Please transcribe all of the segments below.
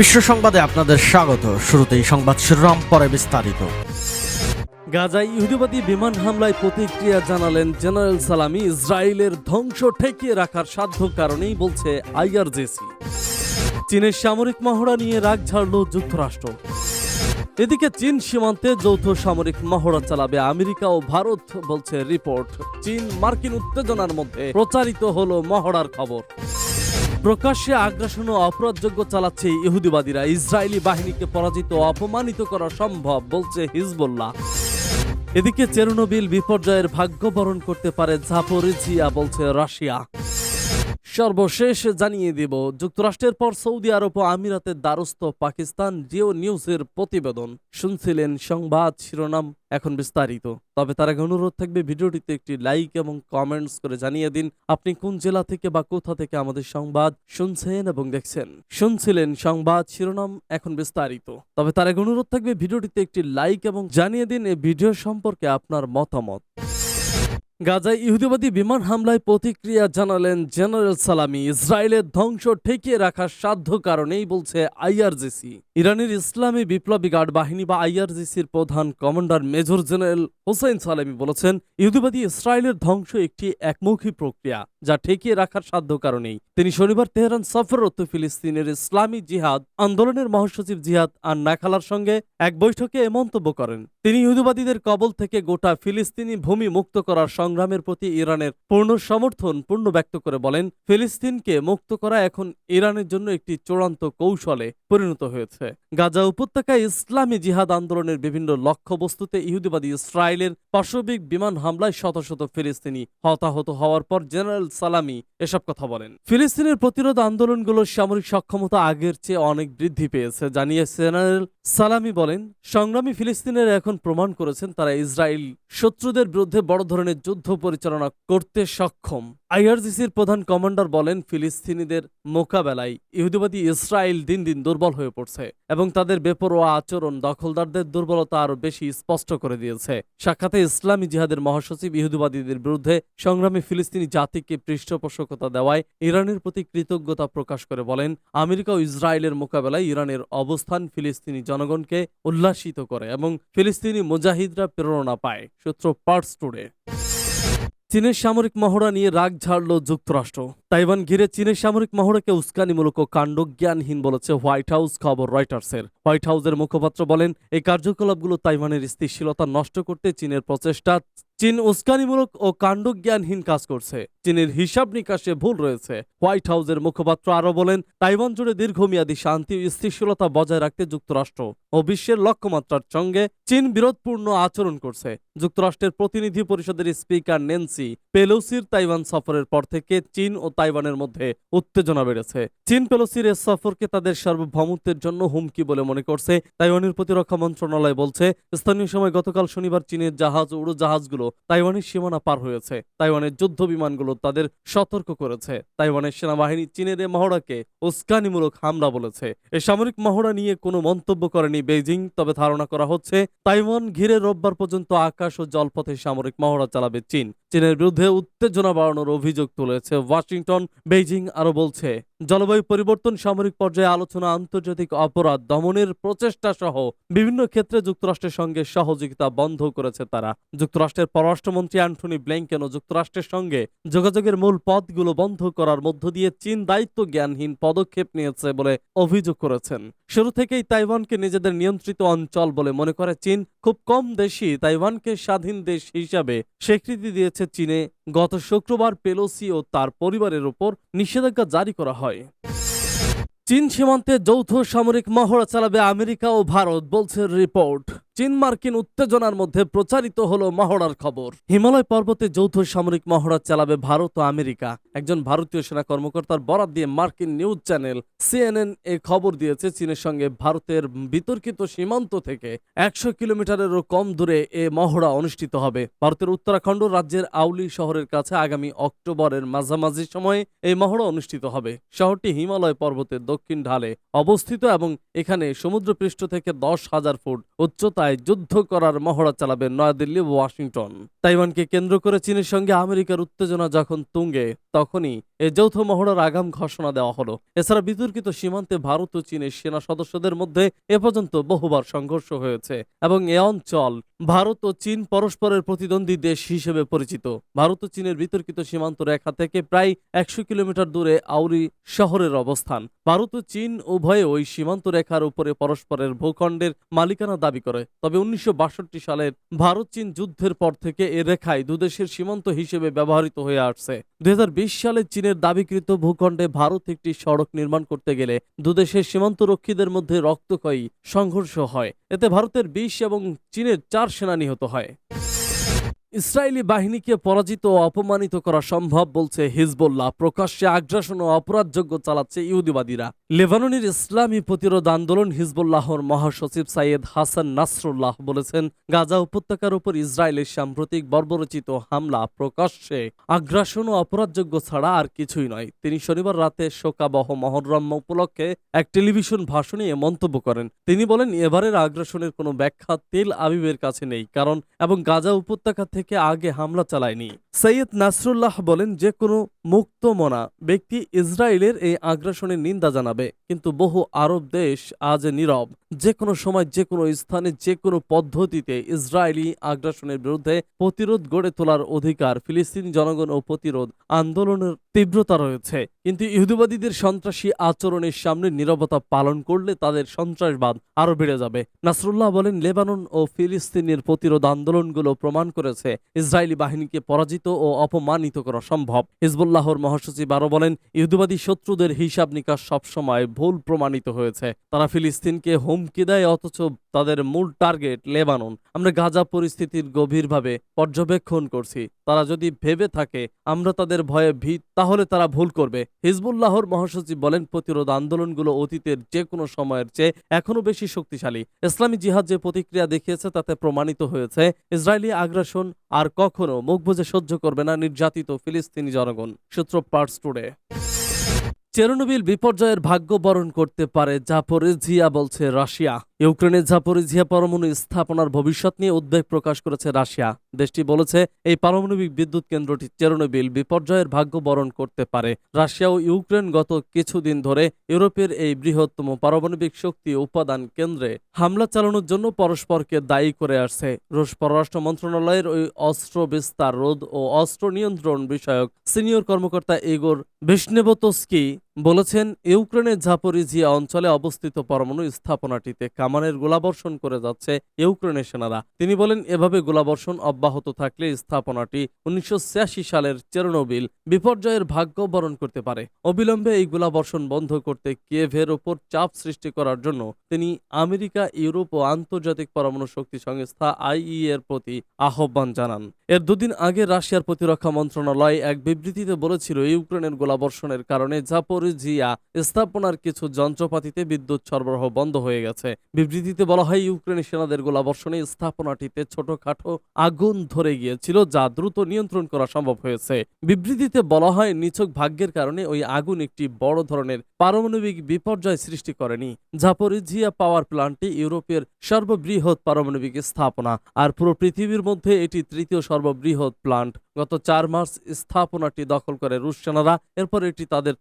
বিশ্ব সংবাদে আপনাদের স্বাগত। শুরুতেই সংবাদ শিরোনাম, পরে বিস্তারিত। গাজায় ইহুদিবাদী বিমান হামলায় প্রতিক্রিয়া জানালেন জেনারেল সালামি। ইসরায়েলের ধ্বংস ঠেকিয়ে রাখার সাধ্য কারণেই বলছে আইআরজেসি। চীনের সামরিক মহড়া নিয়ে রাগ ঝাড়ল যুক্তরাষ্ট্র। এদিকে চীন সীমান্তে যৌথ সামরিক মহড়া চালাবে আমেরিকা ও ভারত, বলছে রিপোর্ট। চীন মার্কিন উত্তেজনার মধ্যে প্রচারিত হলো মহড়ার খবর। প্রকাশ্যে আগ্রাসন ও অপরাধযোগ্য চালাচ্ছে ইহুদিবাদীরা। ইসরায়েলি বাহিনীকে পরাজিত অপমানিত করা সম্ভব, বলছে হিজবুল্লাহ। এদিকে চেরনোবিল বিপর্যয়ের ভাগ্য বরণ করতে পারে ঝাপোরিজিয়া বলছে রাশিয়া। সর্বশেষ জানিয়ে দেব, যুক্তরাষ্ট্রের পর সৌদি আরব ও আমিরাতের দ্বারস্থ পাকিস্তান জিও নিউজের প্রতিবেদন। শুনছিলেন সংবাদ শিরোনাম, এখন বিস্তারিত। তবে তার আগে অনুরোধ থাকবে, ভিডিওটিতে একটি লাইক এবং কমেন্টস করে জানিয়ে দিন, আপনি কোন জেলা থেকে বা কোথা থেকে আমাদের সংবাদ শুনছেন এবং দেখছেন। শুনছিলেন সংবাদ শিরোনাম, এখন বিস্তারিত। তবে তার আগে অনুরোধ থাকবে, ভিডিওটিতে একটি লাইক এবং জানিয়ে দিন এই ভিডিও সম্পর্কে আপনার মতামত। গাজায় ইহুদিবাদী বিমান হামলায় প্রতিক্রিয়া জানালেন জেনারেল সালামি। ইসরায়েলের ধ্বংস ঠেকিয়ে রাখার সাধ্য কারণেই বলছে আইআরজিসি। ইরানের ইসলামী বিপ্লবী গার্ড বাহিনী বা আইআরজিসির প্রধান কমান্ডার মেজর জেনারেল হোসেন সালামি বলেছেন, ইহুদিবাদী ইসরায়েলের ধ্বংস একটি একমুখী প্রক্রিয়া। যা ঠেকিয়ে রাখার সাধ্য কারণেই। তিনি শনিবার তেহরান সফররত ফিলিস্তিনের ইসলামী জিহাদ, আন্দোলনের মহাসচিব জিহাদ আর নাখালার সঙ্গে এক বৈঠকে এ মন্তব্য করেন। তিনি ইহুদিবাদীদের কবল থেকে গোটা ফিলিস্তিনি ভূমি মুক্ত করার সংগ্রামের প্রতি ইরানের পূর্ণ সমর্থন পূর্ণ ব্যক্ত করে বলেন, ফিলিস্তিনকে মুক্ত করা এখন ইরানের জন্য একটি চূড়ান্ত কৌশলে পরিণত হয়েছে। গাজা উপত্যকায় ইসলামী জিহাদ আন্দোলনের বিভিন্ন লক্ষ্যবস্তুতে ইহুদিবাদী ইসরায়েলের পাশবিক বিমান হামলায় শত শত ফিলিস্তিনি হতাহত হওয়ার পর জেনারেল সালামি এসব কথা বলেন। ফিলিস্তিনের প্রতিরোধ আন্দোলনগুলোর সামরিক সক্ষমতা আগের চেয়ে অনেক বৃদ্ধি পেয়েছে, জানিয়ে জেনারেল সালামি বলেন, সংগ্রামী ফিলিস্তিনের এখন প্রমাণ করেছেন তারা ইসরায়েল শত্রুদের বিরুদ্ধে বড় ধরনের যুদ্ধ পরিচালনা করতে সক্ষম। আইআরজিসির প্রধান কমান্ডার বলেন, ফিলিস্তিনিদের মোকাবেলায় ইহুদিবাদী ইসরায়েল দিন দিন দুর্বল হয়ে পড়ছে এবং তাদের বেপরোয়া আচরণ দখলদারদের দুর্বলতা আরও বেশি স্পষ্ট করে দিয়েছে। সাক্ষাতে ইসলামী জিহাদের মহাসচিব ইহুদিবাদীদের বিরুদ্ধে সংগ্রামী ফিলিস্তিনি জাতিকে পৃষ্ঠপোষকতা দেওয়ায় ইরানের প্রতি কৃতজ্ঞতা প্রকাশ করে বলেন, আমেরিকা ও ইসরায়েলের মোকাবেলায় ইরানের অবস্থান ফিলিস্তিনি জনগণকে উল্লাসিত করে এবং ফিলিস্তিনি মুজাহিদরা প্রেরণা পায়, সূত্র পার্টস টুডে। চীনের সামরিক মহড়া নিয়ে রাগ ঝাড়ল যুক্তরাষ্ট্র। তাইওয়ান ঘিরে চীনের সামরিক মহড়াকে উস্কানিমূলক ও কাণ্ডজ্ঞানহীন বলেছে হোয়াইট হাউস খবর রয়টার্সের। হোয়াইট হাউসের মুখপাত্র বলেন, এই কার্যকলাপগুলো তাইওয়ানের স্থিতিশীলতা নষ্ট করতে চীনের প্রচেষ্টা চীন উস্কানিমূলক ও কাণ্ডজ্ঞানহীন কাজ করছে। চীনের হিসাব নিকাশে ভুল রয়েছে। হোয়াইট হাউসের মুখপাত্র আরও বলেন, তাইওয়ান জুড়ে দীর্ঘমেয়াদী শান্তি ও স্থিতিশীলতা বজায় রাখতে যুক্তরাষ্ট্র ও বিশ্বের লক্ষ্যমাত্রার সঙ্গে চীন বিরোধপূর্ণ আচরণ করছে। যুক্তরাষ্ট্রের প্রতিনিধি পরিষদের স্পিকার নেন্সি পেলোসির তাইওয়ান সফরের পর থেকে চীন ও তাইওয়ানের মধ্যে উত্তেজনা বেড়েছে। চীন পেলোসির এ সফরকে তাদের সার্বভৌমত্বের জন্য হুমকি বলে মনে করছে। তাইওয়ানের প্রতিরক্ষা মন্ত্রণালয় বলছে, স্থানীয় সময় গতকাল শনিবার চীনের জাহাজ উড়োজাহাজগুলো তাইওয়ানের সীমানা পার হয়েছে। তাইওয়ানের যুদ্ধ বিমানগুলো তাদের সতর্ক করেছে। তাইওয়ানের সেনাবাহিনী চীনের এ মহড়াকে উস্কানিমূলক হামলা বলেছে। এ সামরিক মহড়া নিয়ে কোনো মন্তব্য করেনি বেইজিং, তবে ধারণা করা হচ্ছে তাইওয়ান ঘিরে রোববার পর্যন্ত আকাশ ও জলপথে সামরিক মহড়া চালাবে চীন। চীনের বিরুদ্ধে উত্তেজনা বাড়ানোর অভিযোগ তুলেছে ওয়াশিংটন। বেইজিং আরও বলছে জলবায়ু পরিবর্তন, সামরিক পর্যায়ে আলোচনা, আন্তর্জাতিক অপরাধ, দমনের প্রচেষ্টা সহ বিভিন্ন ক্ষেত্রে যুক্তরাষ্ট্রের সঙ্গে সহযোগিতা বন্ধ করেছে তারা। যুক্তরাষ্ট্রের পররাষ্ট্রমন্ত্রী অ্যান্টনি ব্ল্যাঙ্কেন ও যুক্তরাষ্ট্রের সঙ্গে যোগাযোগের মূল পথগুলো বন্ধ করার মধ্য দিয়ে চীন দায়িত্ব জ্ঞানহীন পদক্ষেপ নিয়েছে বলে অভিযোগ করেছেন। শুরু থেকেই তাইওয়ানকে নিজেদের নিয়ন্ত্রিত অঞ্চল বলে মনে করে চীন। খুব কম দেশই তাইওয়ানকে স্বাধীন দেশ হিসাবে স্বীকৃতি দিয়েছে চীনে। গত শুক্রবার পেলোসি ও তার পরিবারের উপর নিষেধাজ্ঞা জারি করা হয়। চীন সীমান্তে যৌথ সামরিক মহড়া চালাবে আমেরিকা ও ভারত বলছে রিপোর্ট। চীন মার্কিন উত্তেজনার মধ্যে প্রচারিত হলো মহড়ার খবর। হিমালয় পর্বতে যৌথ সামরিক মহড়া চালাবে ভারত ও আমেরিকা। একজন ভারতীয় সেনা কর্মকর্তার বরাত দিয়ে মার্কিন নিউজ চ্যানেল সিএনএন এ খবর দিয়েছে, চীনের সঙ্গে ভারতের বিতর্কিত সীমান্ত থেকে একশো কিলোমিটারেরও কম দূরে এ মহড়া অনুষ্ঠিত হবে। ভারতের উত্তরাখণ্ড রাজ্যের আউলি শহরের কাছে আগামী অক্টোবরের মাঝামাঝি সময়ে এই মহড়া অনুষ্ঠিত হবে। শহরটি হিমালয় পর্বতের দক্ষিণ ঢালে অবস্থিত এবং এখানে সমুদ্রপৃষ্ঠ থেকে দশ হাজার ফুট উচ্চতায় সীমায় যুদ্ধ করার মহড়া চালাবে নয়াদিল্লি ও ওয়াশিংটন। তাইওয়ানকে কেন্দ্র করে চীনের সঙ্গে আমেরিকার উত্তেজনা যখন তুঙ্গে, তখনই এই যৌথ মহড়ার আগাম ঘোষণা দেওয়া হলো। এছাড়া বিতর্কিত সীমান্তে ভারত ও চীনের সেনা সদস্যদের মধ্যে এ পর্যন্ত বহুবার সংঘর্ষ হয়েছে এবং এ অঞ্চল ভারত ও চীন পরস্পরের প্রতিদ্বন্দ্বী দেশ হিসেবে পরিচিত। ভারত ও চীনের বিতর্কিত সীমান্ত রেখা থেকে প্রায় একশো কিলোমিটার দূরে আউরি শহরের অবস্থান। ভারত ও চীন উভয়ে ওই সীমান্ত রেখার উপরে পরস্পরের ভূখণ্ডের মালিকানা দাবি করে। তবে উনিশশো সালের ভারত চীন যুদ্ধের পর থেকে এ রেখায় দুদেশের সীমান্ত হিসেবে ব্যবহৃত হয়ে আসছে। দু হাজার বিশ সালে চীনের দাবিকৃত ভূখণ্ডে ভারত একটি সড়ক নির্মাণ করতে গেলে দুদেশের সীমান্ত রক্ষীদের মধ্যে রক্তক্ষয়ী সংঘর্ষ হয়। এতে ভারতের বিশ এবং চীনের চার সেনা নিহত হয়। ইসরায়েলি বাহিনীকে পরাজিত ও অপমানিত করা সম্ভব বলছে হিজবুল্লাহ। প্রকাশ্যে আগ্রাসন ও অপরাধযোগ্য চালাচ্ছে ইহুদিবাদীরা। লেবাননের ইসলামী প্রতিরোধ আন্দোলন হিজবুল্লাহর মহাসচিব সাইয়েদ হাসান নাসরুল্লাহ বলেছেন, গাজা উপত্যকার উপর ইসরায়েলের সাম্প্রতিক বর্বরচিত হামলা প্রকাশ্যে আগ্রাসন ও অপরাধযোগ্য ছাড়া আর কিছুই নয়। তিনি শনিবার রাতে শোকাবহ মহরম উপলক্ষে এক টেলিভিশন ভাষণে এ মন্তব্য করেন। তিনি বলেন, এবারের আগ্রাসনের কোনো ব্যাখ্যা তেল আবিবের কাছে নেই, কারণ, এবং গাজা উপত্যকা থেকে আগে হামলা চালায়নি। সৈয়দ নাসরুল্লাহ বলেন যে কোনো মুক্ত মনা ব্যক্তি ইসরায়েলের এই আগ্রাসনের নিন্দা জানাবে। কিন্তু বহু আরব দেশ আজ নীরব। যে কোনো সময় যে কোনো স্থানে যে কোনো পদ্ধতিতে ইসরায়েলি আগ্রাসনের বিরুদ্ধে প্রতিরোধ গড়ে তোলার অধিকার ফিলিস্তিন জনগণ ও প্রতিরোধ আন্দোলনের তীব্রতা রয়েছে। কিন্তু ইহুদিবাদীদের সন্ত্রাসী আচরণের সামনে নীরবতা পালন করলে তাদের সন্ত্রাসবাদ আরও বেড়ে যাবে। নাসরুল্লাহ বলেন, লেবানন ও ফিলিস্তিনের প্রতিরোধ আন্দোলনগুলো প্রমাণ করেছে, ইসরায়েলি বাহিনীকে পরাজিত ও অপমানিত করা সম্ভব। হিজবুল্লাহর মহাসচিব আরও বলেন, ইহুদিবাদী শত্রুদের হিসাব নিকাশ সবসময় ভুল প্রমাণিত হয়েছে। তারা ফিলিস্তিনকে হুমকি দেয়, অথচ তাদের মূল টার্গেট লেবানন। আমরা গাজা পরিস্থিতির গভীরভাবে পর্যবেক্ষণ করছি। তারা যদি ভেবে থাকে, আমরা তাদের ভয়ে ভীত, তাহলে তারা ভুল করবে। হিজবুল্লাহর মহাসচিব বলেন, প্রতিরোধ আন্দোলনগুলো অতীতের যে কোনো সময়ের চেয়ে এখনও বেশি শক্তিশালী। ইসলামী জিহাদ যে প্রতিক্রিয়া দেখিয়েছে, তাতে প্রমাণিত হয়েছে, ইসরায়েলি আগ্রাসন আর কখনো মুখ বুঝে সহ্য করবে না নির্যাতিত ফিলিস্তিনি জনগণ সূত্র পার্টস টুডে চেরনোবিল বিপর্যয়ের ভাগ্য বরণ করতে পারে জাপোরিজিয়া, বলছে রাশিয়া। ইউক্রেনের জাপোরিজিয়া পরমাণু স্থাপনার ভবিষ্যৎ নিয়ে উদ্বেগ প্রকাশ করেছে রাশিয়া। দেশটি বলেছে, এই পারমাণবিক বিদ্যুৎ কেন্দ্রটি চেরনোবিল বিপর্যয়ের ভাগ্য বরণ করতে পারে। রাশিয়া ও ইউক্রেন গত কিছুদিন ধরে ইউরোপের এই বৃহত্তম পারমাণবিক শক্তি উপাদান কেন্দ্রে হামলা চালানোর জন্য পরস্পরকে দায়ী করে আসছে। রুশ পররাষ্ট্র মন্ত্রণালয়ের ওই অস্ত্র বিস্তার রোধ ও অস্ত্র নিয়ন্ত্রণ বিষয়ক সিনিয়র কর্মকর্তা ইগোর ভিসনেবতস্কি বলেছেন, ইউক্রেনের ঝাপরিজিয়া অঞ্চলে অবস্থিত পরমাণু স্থাপনাটিতে কামানের গোলাবর্ষণ করে যাচ্ছে ইউক্রেনের সেনারা। তিনি বলেন, এভাবে গোলাবর্ষণ অব্যাহত থাকলে স্থাপনাটি উনিশশো ছিয়াশি সালের চেরনোবিল বিপর্যয়ের ভাগ্য বরণ করতে পারে। অবিলম্বে এই গোলাবর্ষণ বন্ধ করতে কিয়েভের ওপর চাপ সৃষ্টি করার জন্য তিনি আমেরিকা, ইউরোপ ও আন্তর্জাতিক পরমাণু শক্তি সংস্থা আইই এর প্রতি আহ্বান জানান। এর দুদিন আগে রাশিয়ার প্রতিরক্ষা মন্ত্রণালয় এক বিবৃতিতে বলেছিল, ইউক্রেনের গোলাবর্ষণের কারণে জাপোরিজিয়া স্থাপনার কিছু যন্ত্রপাতিতে বিদ্যুৎ সরবরাহ বন্ধ হয়ে গেছে। বিবৃতিতে বলা হয় ইউক্রেনের সেনাদের গোলাবর্ষণে স্থাপনাটিতে ছোটখাটো আগুন ধরে গিয়েছিল, যা দ্রুত নিয়ন্ত্রণ করা সম্ভব হয়েছে। বিবৃতিতে বলা হয়, নিছক ভাগ্যের কারণে ওই আগুন একটি বড় ধরনের পারমাণবিক বিপর্যয় সৃষ্টি করেনি জাপোরিজিয়া পাওয়ার প্ল্যান্টটি ইউরোপের সর্ববৃহৎ পারমাণবিক স্থাপনা, আর পুরো পৃথিবীর মধ্যে এটি তৃতীয় সর্ববৃহৎ প্লান্ট। গত চার মার্চ স্থাপনাটি দখল করে রুশ সেনারা, এরপর এটি তাদের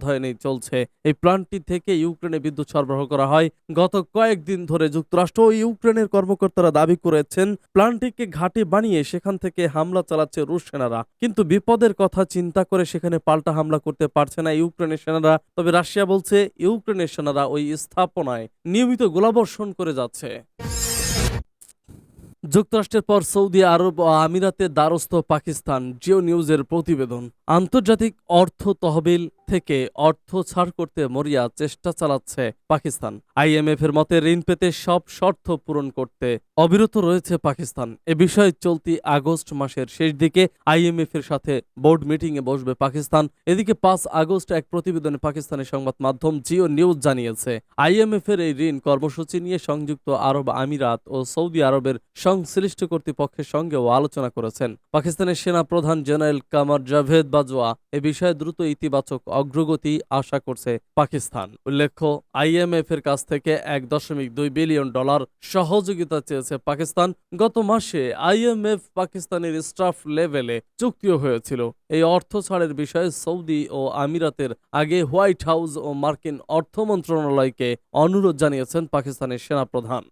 তত্ত্বাবধানেই চলছে। এই প্ল্যান্টটি থেকে ইউক্রেনে বিদ্যুৎ সরবরাহ করা হয়। গত কয়েকদিন ধরে যুক্তরাষ্ট্র ও ইউক্রেনের কর্মকর্তারা দাবি করেছেন প্ল্যান্টটিকে ঘাঁটি বানিয়ে সেখান থেকে হামলা চালাচ্ছে রুশ সেনারা। কিন্তু বিপদের কথা চিন্তা করে সেখানে পাল্টা হামলা করতে পারছে না ইউক্রেনের সেনারা। তবে রাশিয়া বলছে, ইউক্রেনের সেনারা ওই স্থাপনায় নিয়মিত গোলাবর্ষণ করে যাচ্ছে। যুক্তরাষ্ট্রের পর সৌদি আরব ও আমিরাতে দ্বারস্থ পাকিস্তান। জিও নিউজের প্রতিবেদন। আন্তর্জাতিক অর্থ তহবিল থেকে অর্থ ছাড় করতে মরিয়া চেষ্টা চালাচ্ছে পাকিস্তান। আইএমএফ এর মতে, ঋণ পেতে সব শর্ত পূরণ করতে অবিরত রয়েছে পাকিস্তান। এ বিষয়ে চলতি আগস্ট মাসের শেষ দিকে আইএমএফ এর সাথে বোর্ড মিটিং এ বসবে পাকিস্তান। এদিকে পাঁচ আগস্ট এক প্রতিবেদনে পাকিস্তানের সংবাদ মাধ্যম জিও নিউজ জানিয়েছে আইএমএফ এর এই ঋণ কর্মসূচি নিয়ে সংযুক্ত আরব আমিরাত ও সৌদি আরবের সংশ্লিষ্ট কর্তৃপক্ষের সঙ্গেও আলোচনা করেছেন। পাকিস্তানের সেনা প্রধান জেনারেল কামার জাভেদ বাজওয়া এ বিষয়ে দ্রুত ইতিবাচক অগ্রগতি আশা করছে পাকিস্তান। উল্লেখ্য আইএমএফ এর কাছ থেকে এক দশমিক দুই বিলিয়ন ডলার সহযোগিতা চেয়েছে পাকিস্তান। গত মাসে আইএমএফ পাকিস্তানের স্টাফ লেভেলে চুক্তিও হয়েছিল। এই অর্থ ছাড়ের বিষয়ে সৌদি ও আমিরাতের আগে হোয়াইট হাউস ও মার্কিন অর্থ মন্ত্রণালয়কে অনুরোধ জানিয়েছেন পাকিস্তানের সেনাপ্রধান।